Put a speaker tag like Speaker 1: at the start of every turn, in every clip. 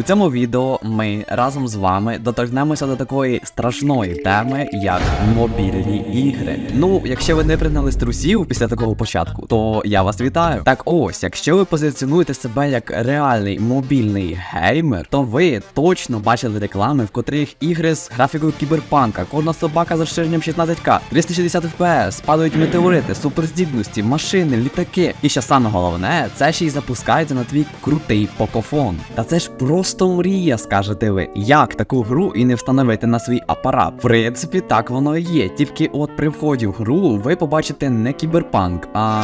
Speaker 1: У цьому відео ми разом з вами доторкнемося до такої страшної теми, як мобільні ігри. Ну, якщо ви не пригнали з трусів після такого початку, то я вас вітаю. Так ось, якщо ви позиціонуєте себе як реальний мобільний геймер, то ви точно бачили реклами, в котрих ігри з графікою кіберпанка, кожна собака з розширенням 16К, 260 FPS, падають метеорити, суперздібності, машини, літаки. І що саме головне, це ще й запускається на твій крутий покофон. Та це ж просто мрія, скажете ви. Як таку гру і не встановити на свій апарат? В принципі, так воно і є. Тільки от при вході в гру ви побачите не кіберпанк, а.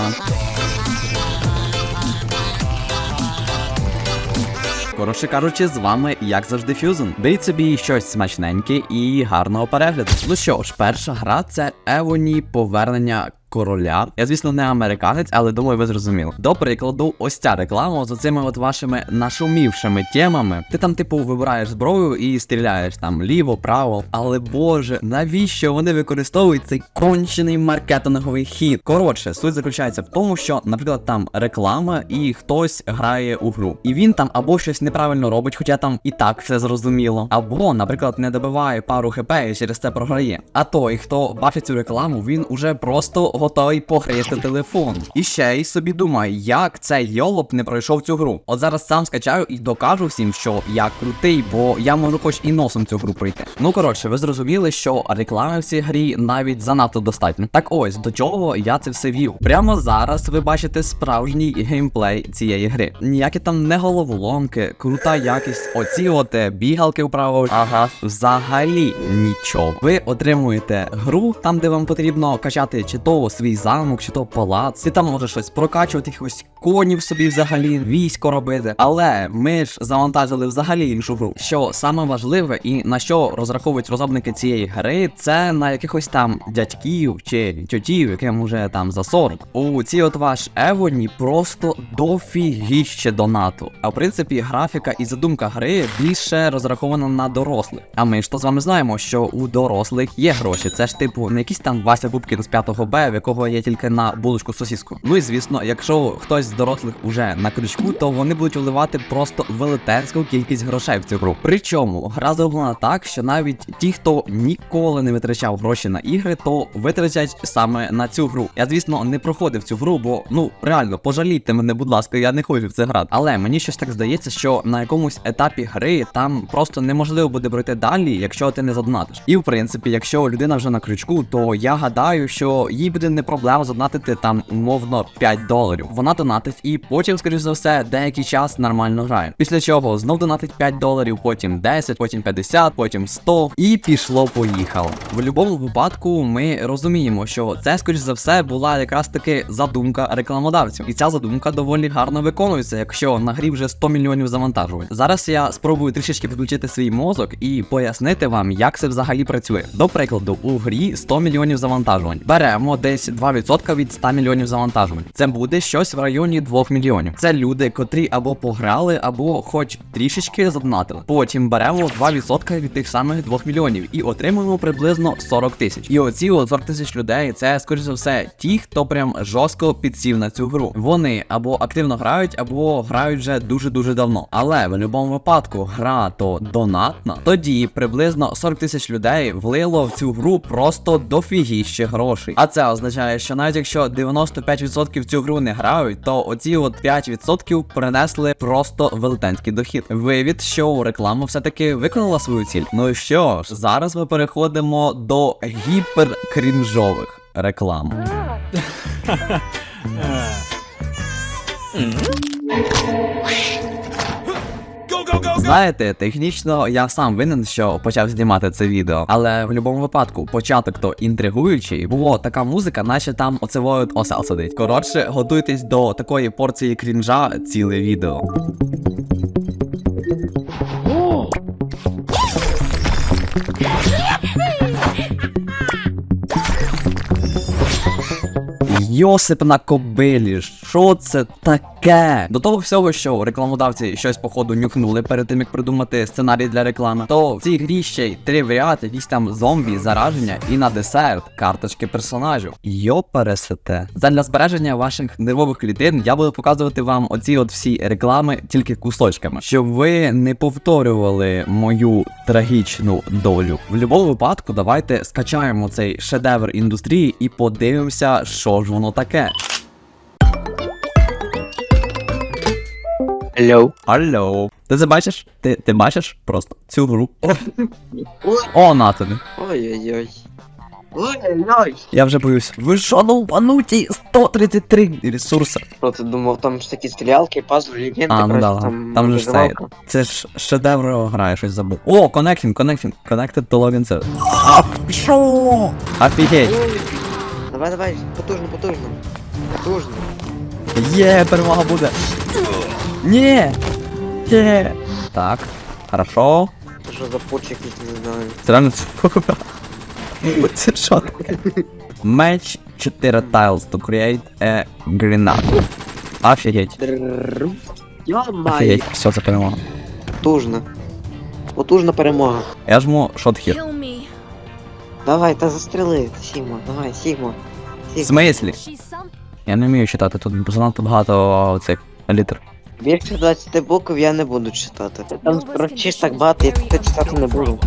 Speaker 1: Коротше кажучи, з вами, як завжди, Фюзен. Беріть собі щось смачненьке і гарного перегляду. Ну що ж, перша гра це Евоні повернення. Короля. Я, звісно, не американець, але думаю, ви зрозуміли. До прикладу, ось ця реклама з оцими от вашими нашумівшими темами. Ти там, типу, вибираєш зброю і стріляєш там ліво, право. Але боже, навіщо вони використовують цей кончений маркетинговий хід? Коротше, суть заключається в тому, що, наприклад, там реклама і хтось грає у гру. І він там або щось неправильно робить, хоча там і так все зрозуміло, або, наприклад, не добиває пару хп і через це програє. А той, хто бачить цю рекламу, він уже просто готовий похрести телефон. І ще й собі думає, як цей йолоп не пройшов цю гру. От зараз сам скачаю і докажу всім, що я крутий, бо я можу хоч і носом цю гру пройти. Ну коротше, ви зрозуміли, що реклами в цій грі навіть занадто достатньо. Так ось до чого я це все вів. Прямо зараз ви бачите справжній геймплей цієї гри. Ніякі там не головоломки, крута якість, оці от е, бігалки вправо. Ага, взагалі нічого. Ви отримуєте гру там, де вам потрібно качати чи то свій замок, чи то палац. Ти там можеш щось прокачувати, якихось конів собі взагалі, військо робити. Але ми ж завантажили взагалі іншу гру. Що саме важливе і на що розраховують розробники цієї гри, це на якихось там дядьків чи тьотів, яким уже там за 40. У цій от ваш Евоні просто дофігіще донату. А в принципі, графіка і задумка гри більше розрахована на дорослих. А ми ж то з вами знаємо, що у дорослих є гроші. Це ж типу не якийсь там Вася Бубкін з 5 Б, якого є тільки на булочку сосіску. Ну і звісно, якщо хтось з дорослих уже на крючку, то вони будуть вливати просто велетенську кількість грошей в цю гру. Причому гра зроблена так, що навіть ті, хто ніколи не витрачав гроші на ігри, то витрачать саме на цю гру. Я, звісно, не проходив цю гру, бо ну реально пожалійте мене, будь ласка, я не хочу в це грати. Але мені щось так здається, що на якомусь етапі гри там просто неможливо буде пройти далі, якщо ти не задонатиш. І в принципі, якщо людина вже на крючку, то я гадаю, що їй буде не проблема задонатити там умовно 5 доларів. Вона донатить і потім, скоріш за все, деякий час нормально грає. Після чого знов донатить 5 доларів, потім 10, потім 50, потім 100 і пішло поїхало. В будь-якому випадку ми розуміємо, що це, скоріш за все, була якраз таки задумка рекламодавців. І ця задумка доволі гарно виконується, якщо на грі вже 100 мільйонів завантажувань. Зараз я спробую трішечки підключити свій мозок і пояснити вам, як це взагалі працює. До прикладу, у грі 100 мільйонів завантажувань. Беремо десь 2% від 100 мільйонів завантажувань. Це буде щось в районі 2 мільйонів. Це люди, котрі або пограли, або хоч трішечки задонатили. Потім беремо 2% від тих самих 2 мільйонів і отримуємо приблизно 40 тисяч. І оці 40 тисяч людей це, скоріш за все, ті, хто прям жорстко підсів на цю гру. Вони або активно грають, або грають вже дуже-дуже давно. Але в будь-якому випадку гра то донатна. Тоді приблизно 40 тисяч людей влило в цю гру просто дофігіще грошей. А це означає, що навіть якщо 95% в цю гру не грають, то оці от 5% принесли просто велетенський дохід. Вивід, що реклама все-таки виконала свою ціль. Ну і що ж, зараз ми переходимо до гіперкрінжових реклам. Знаєте, технічно я сам винен, що почав знімати це відео, але в будь-якому випадку початок то інтригуючий. Було така музика, наче там оцевою осел сидить. Коротше, готуйтесь до такої порції крінжа ціле відео. Йосип на кобилі, що це таке? До того всього, що рекламодавці щось, походу, нюхнули перед тим, як придумати сценарій для реклами, то в цій грі ще й три варіати, якісь там зомбі, зараження і на десерт карточки персонажів. Йопересете. Задля збереження ваших нервових клітин я буду показувати вам оці от всі реклами тільки кусочками, щоб ви не повторювали мою трагічну долю. В будь-якому випадку, давайте скачаємо цей шедевр індустрії і подивимося, що ж воно воно таке.
Speaker 2: Алло.
Speaker 1: Алло. Ти це бачиш? Ти ти бачиш просто цю гру. О, на тобі.
Speaker 2: Ой-ой-ой. Ой-ой-ой.
Speaker 1: Я вже боюсь. Ви шо долбануті? 133 ресурса.
Speaker 2: Що ти думав, там ж такі стрілялки, пазли, легенди,
Speaker 1: А, ну да,
Speaker 2: там,
Speaker 1: там же ж це. Це ж шедевр грає, щось забув. О, коннектінг, коннектінг, коннектед до логін це. А, шо? Офігеть.
Speaker 2: Давай, давай, потужно, потужно. Потужно.
Speaker 1: Є, перемога буде. Ні! Є! Так, хорошо.
Speaker 2: Це що за почек якийсь не знаю.
Speaker 1: Це реально це Це що таке? Меч 4 tiles to create a grenade. Офігеть.
Speaker 2: Йо-май. Офігеть, все, це перемога. Потужно. Потужна перемога.
Speaker 1: Я жму шотхір.
Speaker 3: Kill.
Speaker 2: Давай, та застріли, Сімо, давай, Сімо.
Speaker 1: В смислі? Я не вмію читати, тут занадто багато цих літер.
Speaker 2: Більше 20 букв я не буду читати. Там прочиш так багато, я це читати не буду.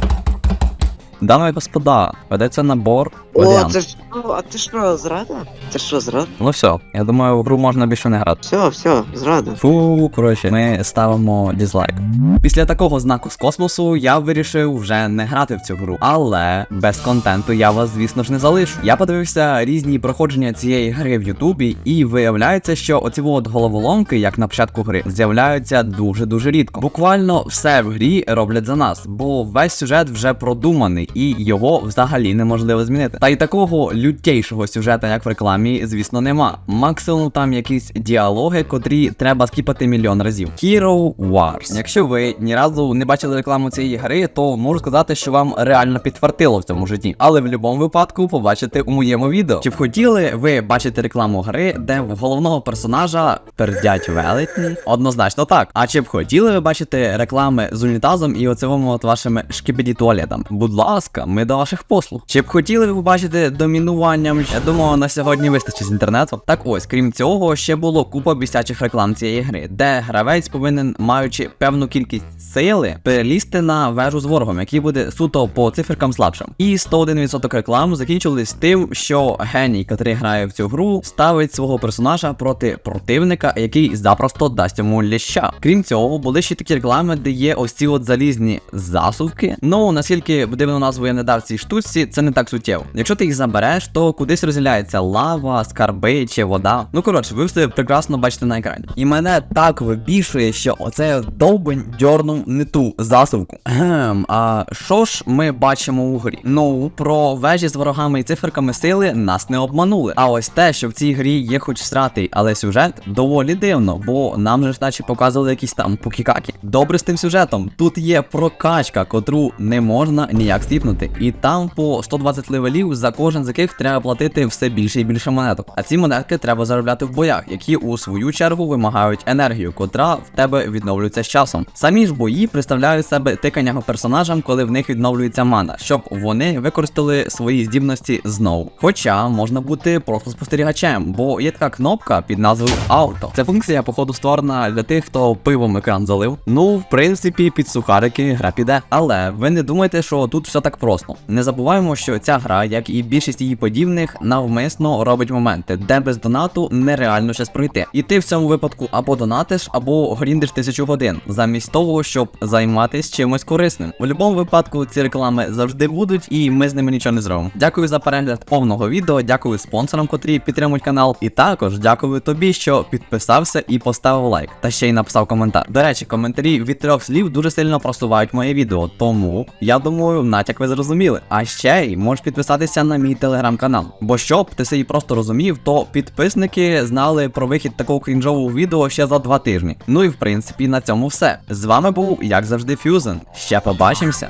Speaker 1: Дами господа, ведеться набор
Speaker 2: О, це ж. А ти що, зрада? Це що, зрада?
Speaker 1: Ну все, я думаю, в гру можна більше не грати.
Speaker 2: Все, все, зрада.
Speaker 1: Фу, коротше, ми ставимо дізлайк. Після такого знаку з космосу я вирішив вже не грати в цю гру. Але без контенту я вас, звісно ж, не залишу. Я подивився різні проходження цієї гри в Ютубі, і виявляється, що оці от головоломки, як на початку гри, з'являються дуже-дуже рідко. Буквально все в грі роблять за нас, бо весь сюжет вже продуманий, і його взагалі неможливо змінити. Та й такого лютейшого сюжета, як в рекламі, звісно, нема. Максимум там якісь діалоги, котрі треба скіпати мільйон разів. Hero Wars. Якщо ви ні разу не бачили рекламу цієї гри, то можу сказати, що вам реально підфартило в цьому житті. Але в будь-якому випадку побачите у моєму відео. Чи б хотіли ви бачити рекламу гри, де в головного персонажа пердять велетні? Однозначно так. А чи б хотіли ви бачити реклами з унітазом і оцевими от вашими шкібіді туалетами? Будь ласка, ми до ваших послуг. Чи б хотіли ви побачити домінуванням? Я думаю, на сьогодні вистачить з інтернету. Так ось, крім цього, ще було купа бісячих реклам цієї гри, де гравець повинен, маючи певну кількість сили, перелізти на вежу з ворогом, який буде суто по циферкам слабшим. І 101% реклам закінчились тим, що геній, який грає в цю гру, ставить свого персонажа проти противника, який запросто дасть йому ліща. Крім цього, були ще такі реклами, де є ось ці от залізні засувки. Ну наскільки дивну назву я не дав цій штучці, це не так суттєво. Якщо ти їх забереш, то кудись розділяється лава, скарби чи вода. Ну коротше, ви все прекрасно бачите на екрані. І мене так вибішує, що оцей довбень дьорнув не ту засувку. Ем, а що ж ми бачимо у грі? Ну, про вежі з ворогами і циферками сили нас не обманули. А ось те, що в цій грі є хоч сратий, але сюжет доволі дивно, бо нам же ж наче показували якісь там покікаки. Добре з тим сюжетом. Тут є прокачка, котру не можна ніяк стіпнути. І там по 120 левелів, за кожен з яких треба платити все більше і більше монеток. А ці монетки треба заробляти в боях, які у свою чергу вимагають енергію, котра в тебе відновлюється з часом. Самі ж бої представляють себе тикання персонажам, коли в них відновлюється мана, щоб вони використали свої здібності знову. Хоча можна бути просто спостерігачем, бо є така кнопка під назвою Ауто. Ця функція, походу, створена для тих, хто пивом екран залив. Ну, в принципі, під сухарики гра піде. Але ви не думайте, що тут все так просто. Не забуваємо, що ця гра, як і більшість її подібних, навмисно робить моменти, де без донату нереально щось пройти. І ти в цьому випадку або донатиш, або гріндиш тисячу годин, замість того, щоб займатися чимось корисним. У будь-якому випадку ці реклами завжди будуть, і ми з ними нічого не зробимо. Дякую за перегляд повного відео, дякую спонсорам, котрі підтримують канал. І також дякую тобі, що підписався і поставив лайк, та ще й написав коментар. До речі, коментарі від трьох слів дуже сильно просувають моє відео, тому я думаю, натяк ви зрозуміли. А ще й можеш підписатися на мій телеграм-канал. Бо щоб ти собі просто розумів, то підписники знали про вихід такого крінжового відео ще за два тижні. Ну і в принципі на цьому все. З вами був, як завжди, Фюзен. Ще побачимося.